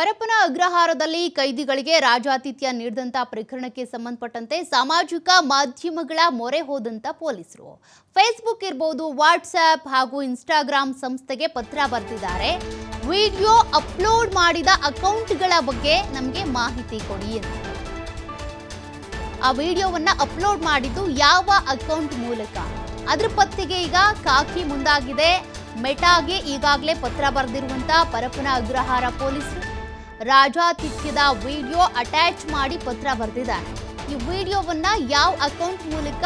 ಪರಪ್ಪನ ಅಗ್ರಹಾರದಲ್ಲಿ ಕೈದಿಗಳಿಗೆ ರಾಜಾತಿಥ್ಯ ನೀಡಿದಂತ ಪ್ರಕರಣಕ್ಕೆ ಸಂಬಂಧಪಟ್ಟಂತೆ ಸಾಮಾಜಿಕ ಮಾಧ್ಯಮಗಳ ಮೊರೆ ಹೋದಂತ ಪೊಲೀಸರು. ಫೇಸ್ಬುಕ್ ಇರ್ಬೋದು ವಾಟ್ಸ್ಆಪ್ ಹಾಗೂ ಇನ್ಸ್ಟಾಗ್ರಾಮ್ ಸಂಸ್ಥೆಗೆ ಪತ್ರ ಬರೆದಿದ್ದಾರೆ ವಿಡಿಯೋ ಅಪ್ಲೋಡ್ ಮಾಡಿದ ಅಕೌಂಟ್ಗಳ ಬಗ್ಗೆ ನಮಗೆ ಮಾಹಿತಿ ಕೊಡಿ ಅಂತ. ಆ ವಿಡಿಯೋವನ್ನ ಅಪ್ಲೋಡ್ ಮಾಡಿದ್ದು ಯಾವ ಅಕೌಂಟ್ ಮೂಲಕ? ಅದ್ರ ಪತ್ತೆಗೆ ಈಗ ಕಾಕಿ ಮುಂದಾಗಿದೆ. ಮೆಟಾಗೆ ಈಗಾಗಲೇ ಪತ್ರ ಬರೆದಿರುವಂತಹ ಪರಪ್ಪನ ಅಗ್ರಹಾರ ಪೊಲೀಸರು. ರಾಜಾತಿಥ್ಯದ ವಿಡಿಯೋ ಅಟ್ಯಾಚ್ ಮಾಡಿ ಪತ್ರ ಬರೆದಿದ್ದಾರೆ ಈ ವಿಡಿಯೋವನ್ನ ಯಾವ ಅಕೌಂಟ್ ಮೂಲಕ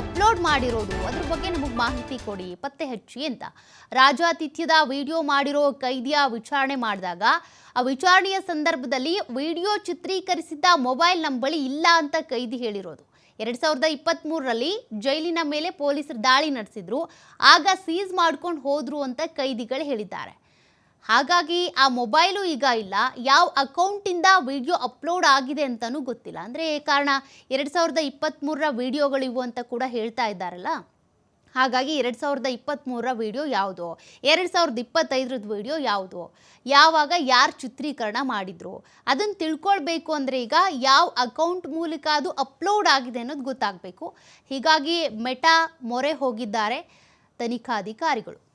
ಅಪ್ಲೋಡ್ ಮಾಡಿರೋದು? ಅದ್ರ ಬಗ್ಗೆ ನಮಗೆ ಮಾಹಿತಿ ಕೊಡಿ, ಪತ್ತೆ ಹಚ್ಚಿ ಅಂತ. ರಾಜಾತಿಥ್ಯದ ವಿಡಿಯೋ ಮಾಡಿರೋ ಕೈದಿಯ ವಿಚಾರಣೆ ಮಾಡಿದಾಗ, ಆ ವಿಚಾರಣೆಯ ಸಂದರ್ಭದಲ್ಲಿ ವಿಡಿಯೋ ಚಿತ್ರೀಕರಿಸಿದ್ದ ಮೊಬೈಲ್ ನಮ್ಮ ಬಳಿ ಇಲ್ಲ ಅಂತ ಕೈದಿ ಹೇಳಿರೋದು. ಎರಡ್ ಸಾವಿರದ ಇಪ್ಪತ್ತ್ ಮೂರರಲ್ಲಿ ಜೈಲಿನ ಮೇಲೆ ಪೊಲೀಸರು ದಾಳಿ ನಡೆಸಿದ್ರು, ಆಗ ಸೀಸ್ ಮಾಡ್ಕೊಂಡು ಹೋದ್ರು ಅಂತ ಕೈದಿಗಳು ಹೇಳಿದ್ದಾರೆ. ಹಾಗಾಗಿ ಆ ಮೊಬೈಲು ಈಗ ಇಲ್ಲ. ಯಾವ ಅಕೌಂಟಿಂದ ವಿಡಿಯೋ ಅಪ್ಲೋಡ್ ಆಗಿದೆ ಅಂತಲೂ ಗೊತ್ತಿಲ್ಲ. ಅಂದರೆ ಕಾರಣ ಎರಡು ಸಾವಿರದ ಇಪ್ಪತ್ತ್ಮೂರರ ವಿಡಿಯೋಗಳಿವು ಅಂತ ಕೂಡ ಹೇಳ್ತಾ ಇದ್ದಾರಲ್ಲ? ಹಾಗಾಗಿ ಎರಡು ಸಾವಿರದ ಇಪ್ಪತ್ತ್ಮೂರರ ವಿಡಿಯೋ ಯಾವುದು? ಎರಡು ಸಾವಿರದ ಇಪ್ಪತ್ತೈದರದ್ದು ವಿಡಿಯೋ ಯಾವುದು? ಯಾವಾಗ ಯಾರು ಚಿತ್ರೀಕರಣ ಮಾಡಿದ್ರು? ಅದನ್ನು ತಿಳ್ಕೊಳ್ಬೇಕು ಅಂದರೆ ಈಗ ಯಾವ ಅಕೌಂಟ್ ಮೂಲಕ ಅದು ಅಪ್ಲೋಡ್ ಆಗಿದೆ ಅನ್ನೋದು ಗೊತ್ತಾಗಬೇಕು. ಹೀಗಾಗಿ ಮೆಟಾ ಮೊರೆ ಹೋಗಿದ್ದಾರೆ ತನಿಖಾಧಿಕಾರಿಗಳು.